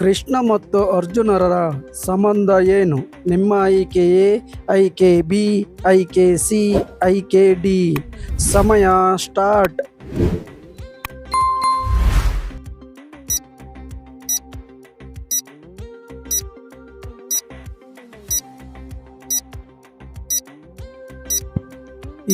ಕೃಷ್ಣ ಮತ್ತು ಅರ್ಜುನರ ಸಂಬಂಧ ಏನು? ನಿಮ್ಮ ಆಯ್ಕೆ ಎ ಐಕೆ ಬಿ ಐಕೆ ಸಿ ಐಕೆ ಡಿ. ಸಮಯ ಸ್ಟಾರ್ಟ್.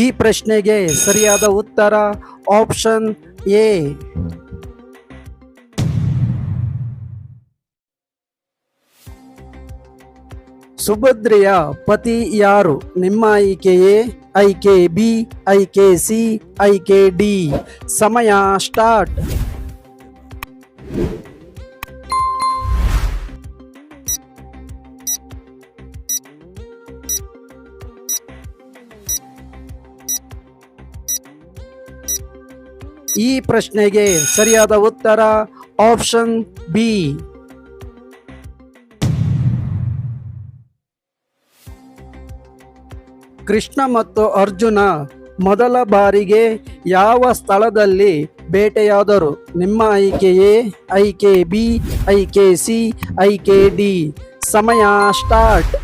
ಈ ಪ್ರಶ್ನೆಗೆ ಸರಿಯಾದ ಉತ್ತರ ಆಪ್ಷನ್ ಎ. ಸುಭದ್ರೆಯ ಪತಿ ಯಾರು? ನಿಮ್ಮ ಆಯ್ಕೆಯೇ? ಐಕೆ ಬಿ ಐಕೆ ಸಿ ಐಕೆ ಡಿ. ಸಮಯ ಸ್ಟಾರ್ಟ್. ಈ ಪ್ರಶ್ನೆಗೆ ಸರಿಯಾದ ಉತ್ತರ ಆಪ್ಷನ್ ಬಿ. ಕೃಷ್ಣ ಮತ್ತು ಅರ್ಜುನ ಮೊದಲ ಬಾರಿಗೆ ಯಾವ ಸ್ಥಳದಲ್ಲಿ ಬೇಟೆಯಾದರು? ನಿಮ್ಮ ಆಯ್ಕೆ ಎ ಐಕೆ ಬಿ ಐಕೆ ಸಿ ಐಕೆ ಡಿ. ಸಮಯ ಸ್ಟಾರ್ಟ್.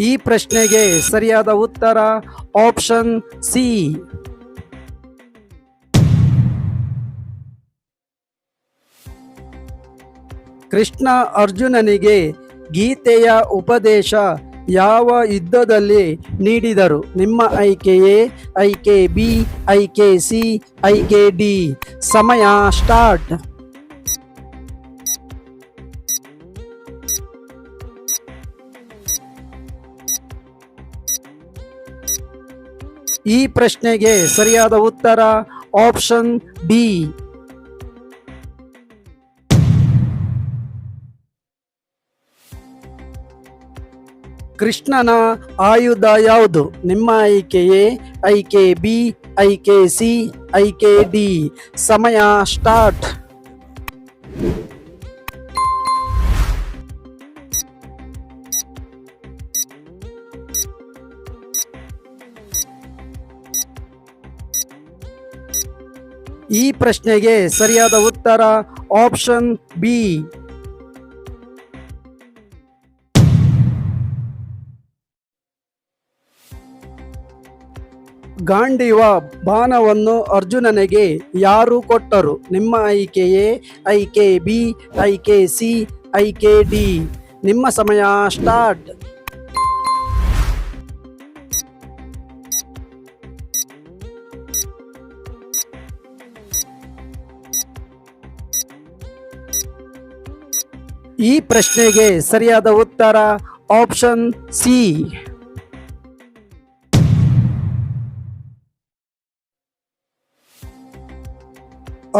ಈ ಪ್ರಶ್ನೆಗೆ ಸರಿಯಾದ ಉತ್ತರ ಆಪ್ಷನ್ ಸಿ. ಕೃಷ್ಣ ಅರ್ಜುನನಿಗೆ ಗೀತೆಯ ಉಪದೇಶ ಯಾವ ಯುದ್ಧದಲ್ಲಿ ನೀಡಿದರು? ನಿಮ್ಮ ಐಕೆ ಎ ಐಕೆ ಬಿ, ಐಕೆ ಸಿ, ಐಕೆ ಡಿ. ಸಮಯ ಸ್ಟಾರ್ಟ್. ಈ ಪ್ರಶ್ನೆಗೆ ಸರಿಯಾದ ಉತ್ತರ ಆಪ್ಷನ್ ಬಿ. ಕೃಷ್ಣನ ಆಯುಧ ಯಾವುದು? ನಿಮ್ಮ ಆಯ್ಕೆ ಎ ಕೆ ಬಿ, ಆಯ್ಕೆ ಸಿ ಐಕೆ ಡಿ. ಸಮಯ ಸ್ಟಾರ್ಟ್. ಈ ಪ್ರಶ್ನೆಗೆ ಸರಿಯಾದ ಉತ್ತರ ಆಪ್ಷನ್ ಬಿ. ಗಾಂಡೀವ ಬಾಣವನ್ನು ಅರ್ಜುನನಿಗೆ ಯಾರು ಕೊಟ್ಟರು? ನಿಮ್ಮ ಆಯ್ಕೆ ಎ ಆಯ್ಕೆ ಬಿ ಐಕೆ ಸಿ ಐಕೆ ಡಿ. ನಿಮ್ಮ ಸಮಯ ಸ್ಟಾರ್ಟ್. ಈ ಪ್ರಶ್ನೆಗೆ ಸರಿಯಾದ ಉತ್ತರ ಆಪ್ಷನ್ ಸಿ.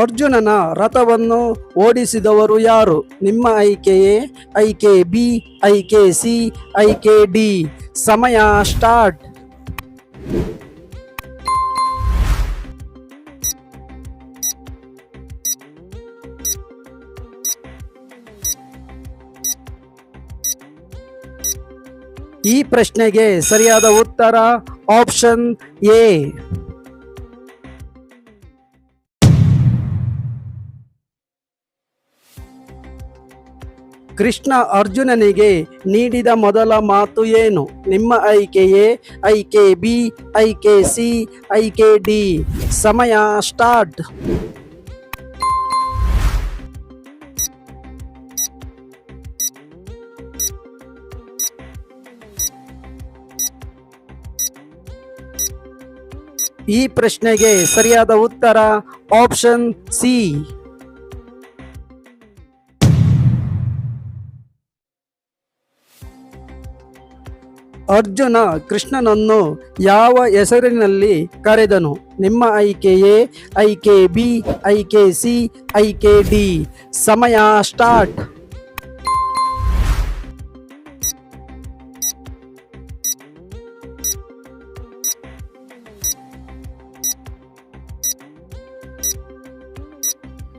ಅರ್ಜುನನ ರಥವನ್ನು ಓಡಿಸಿದವರು ಯಾರು? ನಿಮ್ಮ ಆಯ್ಕೆ ಎ ಬಿ ಐಕೆ ಸಿ ಐಕೆ ಡಿ. ಸಮಯ ಸ್ಟಾರ್ಟ್. ಈ ಪ್ರಶ್ನೆಗೆ ಸರಿಯಾದ ಉತ್ತರ ಆಪ್ಷನ್ ಎ. ಕೃಷ್ಣ ಅರ್ಜುನನಿಗೆ ನೀಡಿದ ಮೊದಲ ಮಾತು ಏನು? ನಿಮ್ಮ ಆಯ್ಕೆ ಎ ಐಕೆ ಬಿ, ಐಕೆ ಸಿ, ಐಕೆ ಡಿ. ಸಮಯ ಸ್ಟಾರ್ಟ್. ಈ ಪ್ರಶ್ನೆಗೆ ಸರಿಯಾದ ಉತ್ತರ ಆಪ್ಷನ್ ಸಿ. ಅರ್ಜುನ ಕೃಷ್ಣನನ್ನು ಯಾವ ಹೆಸರಿನಲ್ಲಿ ಕರೆದನು? ನಿಮ್ಮ ಆಯ್ಕೆ ಎ ಐಕೆ ಬಿ, ಐಕೆ ಸಿ, ಐಕೆ ಡಿ. ಸಮಯ ಸ್ಟಾರ್ಟ್.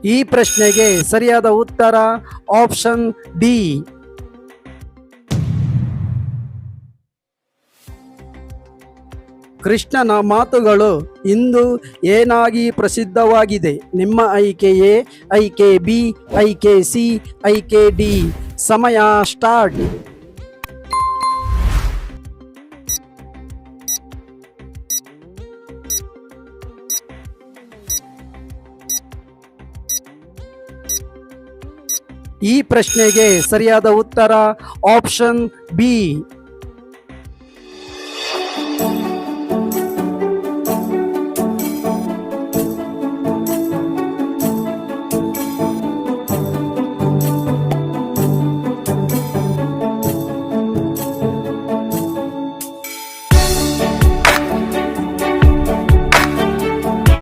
ಈ ಪ್ರಶ್ನೆಗೆ ಸರಿಯಾದ ಉತ್ತರ ಆಪ್ಷನ್ ಡಿ. ಕೃಷ್ಣನ ಮಾತುಗಳು ಇಂದು ಏನಾಗಿ ಪ್ರಸಿದ್ಧವಾಗಿದೆ? ನಿಮ್ಮ ಐಕೆ ಎ ಐಕೆ ಬಿ, ಐಕೆ ಸಿ, ಐಕೆ ಡಿ. ಸಮಯ ಸ್ಟಾರ್ಟ್. ಈ ಪ್ರಶ್ನೆಗೆ ಸರಿಯಾದ ಉತ್ತರ ಆಪ್ಷನ್ ಬಿ.